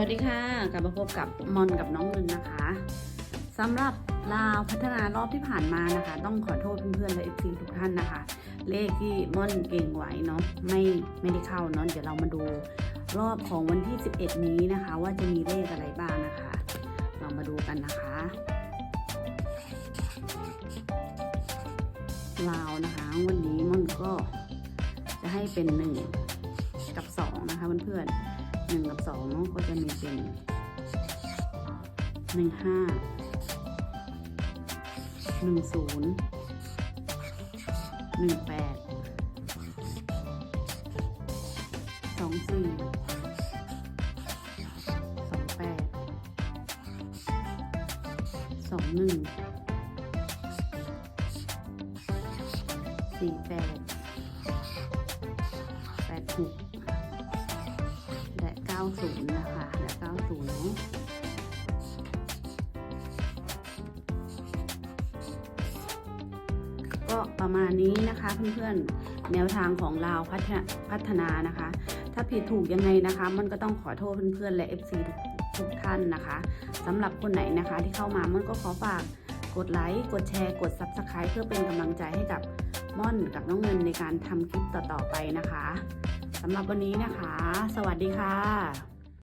สวัสดีค่ะ กลับมาพบกับมอนกับน้องนึงนะคะสำหรับลาวพัฒนารอบที่ผ่านมานะคะ ต้องขอโทษเพื่อนๆและเอฟซีทุกท่านนะคะ เลขที่ม่อนเก่งไว้เนาะไม่ไม่ได้เข้าเนาะเดี๋ยวเรามาดูรอบของวันที่ 11 นี้นะคะ ว่าจะมีเลขอะไรบ้างนะคะ เรามาดูกันนะคะลาวนะคะ วันนี้ม่อนก็จะให้เป็นหนึ่งกับสองนะคะเพื่อนๆ สองเนาะก็จะมีเป็นหนึ่งห้าหนึ่งศูนย์หนึ่งแปดสองสี่สองแปดสองหนึ่งสี่แปดแปดหก 90 นะคะและ90เนอะก็ประมาณนี้นะคะเพื่อนๆ แนวทางของเราพัฒนาพัฒนานะคะ ถ้าผิดถูกยังไงนะคะ มันก็ต้องขอโทษเพื่อนๆ และ FC ทุกทุกท่านนะคะสำหรับคนไหนนะคะที่เข้ามามันก็ขอฝากกดไลค์ กดแชร์ กด Subscribe เพื่อเป็นกำลังใจให้กับม่อนกับน้องเงินในการทำคลิปต่อๆไปนะคะำหรับวันนี้นะคะ สวัสดีค่ะ